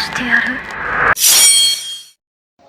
してやる。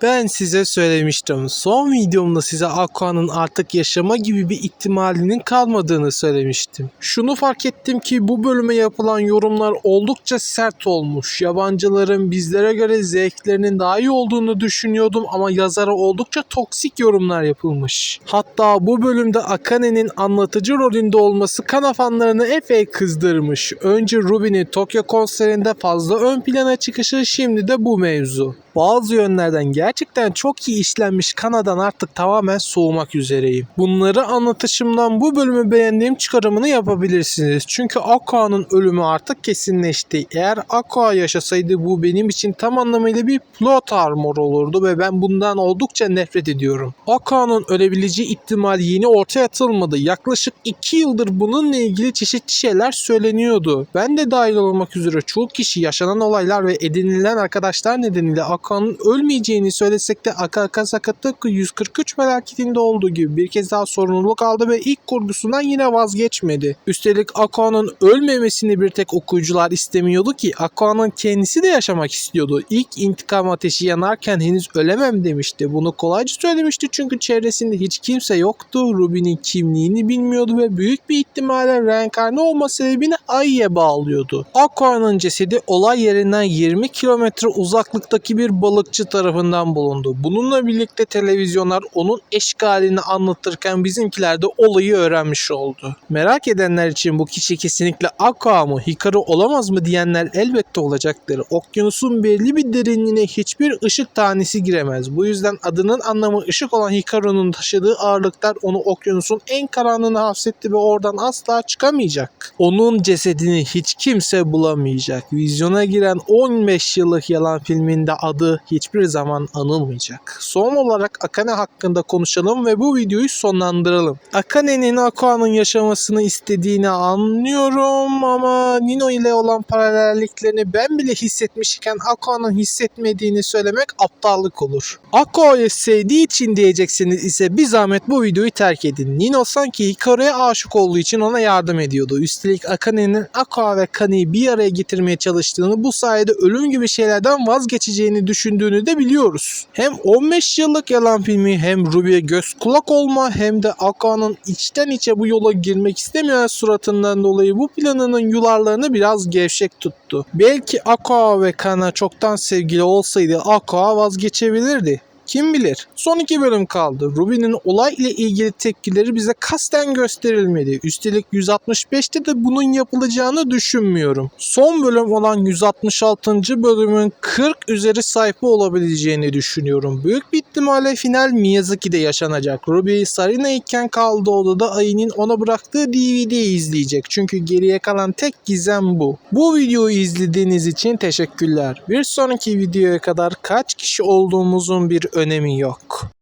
Ben size söylemiştim. Son videomda size Aqua'nın artık yaşama gibi bir ihtimalinin kalmadığını söylemiştim. Şunu fark ettim ki bu bölüme yapılan yorumlar oldukça sert olmuş. Yabancıların bizlere göre zevklerinin daha iyi olduğunu düşünüyordum ama yazara oldukça toksik yorumlar yapılmış. Hatta bu bölümde Akane'nin anlatıcı rolünde olması Kana fanlarını epey kızdırmış. Önce Ruby'nin Tokyo konserinde fazla ön plana çıkışı şimdi de bu mevzu. Bazı yönlerden gerçekten çok iyi işlenmiş Kana'dan artık tamamen soğumak üzereyim. Bunları anlatışımdan bu bölümü beğendiğim çıkarımını yapabilirsiniz. Çünkü Aqua'nın ölümü artık kesinleşti. Eğer Aqua yaşasaydı bu benim için tam anlamıyla bir plot armor olurdu ve ben bundan oldukça nefret ediyorum. Aqua'nın ölebileceği ihtimali yeni ortaya atılmadı. Yaklaşık 2 yıldır bununla ilgili çeşitli şeyler söyleniyordu. Ben de dahil olmak üzere çoğu kişi yaşanan olaylar ve edinilen arkadaşlar nedeniyle Aka'nın ölmeyeceğini söylesek de Aka Akasaka tıpkı 143 felaketinde olduğu gibi bir kez daha sorumluluk aldı ve ilk kurgusundan yine vazgeçmedi. Üstelik Aka'nın ölmemesini bir tek okuyucular istemiyordu ki Aka'nın kendisi de yaşamak istiyordu. İlk intikam ateşi yanarken henüz ölemem demişti. Bunu kolayca söylemişti çünkü çevresinde hiç kimse yoktu. Ruby'nin kimliğini bilmiyordu ve büyük bir ihtimalle reenkarne olma sebebini Ai'ye bağlıyordu. Aqua'nın cesedi olay yerinden 20 kilometre uzaklıktaki bir balıkçı tarafından bulundu. Bununla birlikte televizyonlar onun eşkalini anlatırken bizimkiler de olayı öğrenmiş oldu. Merak edenler için bu kişi kesinlikle Aqua mı, Hikaru olamaz mı diyenler elbette olacaktır. Okyanusun belli bir derinliğine hiçbir ışık tanesi giremez. Bu yüzden adının anlamı ışık olan Hikaru'nun taşıdığı ağırlıklar onu okyanusun en karanlığına hapsetti ve oradan asla çıkamayacak. Onun cesedini hiç kimse bulamayacak. Vizyona giren 15 yıllık yalan filminde adı hiçbir zaman anılmayacak. Son olarak Akane hakkında konuşalım ve bu videoyu sonlandıralım. Akane'nin Aqua'nın yaşamasını istediğini anlıyorum ama Nino ile olan paralelliklerini ben bile hissetmişken Aqua'nın hissetmediğini söylemek aptallık olur. Aqua'yı sevdiği için diyeceksiniz ise bir zahmet bu videoyu terk edin. Nino sanki Hikaru'ya aşık olduğu için ona yardım ediyordu. Üstelik Akane'nin Aqua ve Kani'yi bir araya getirmeye çalıştığını bu sayede ölüm gibi şeylerden vazgeçeceğini düşündüğünü de biliyoruz. Hem 15 yıllık yalan filmi hem Ruby'ye göz kulak olma hem de Aqua'nın içten içe bu yola girmek istemeyen suratından dolayı bu planının yularlarını biraz gevşek tuttu. Belki Aqua ve Kana çoktan sevgili olsaydı Aqua vazgeçebilirdi. Kim bilir? Son iki bölüm kaldı. Ruby'nin olay ile ilgili tepkileri bize kasten gösterilmedi. Üstelik 165'te de bunun yapılacağını düşünmüyorum. Son bölüm olan 166. bölümün 40 üzeri sayfa olabileceğini düşünüyorum. Büyük bir ihtimalle final Miyazaki'de yaşanacak. Ruby Sarina iken kaldığı odada Ai'nin ona bıraktığı DVD'yi izleyecek. Çünkü geriye kalan tek gizem bu. Bu videoyu izlediğiniz için teşekkürler. Bir sonraki videoya kadar kaç kişi olduğumuzun bir önemi yok.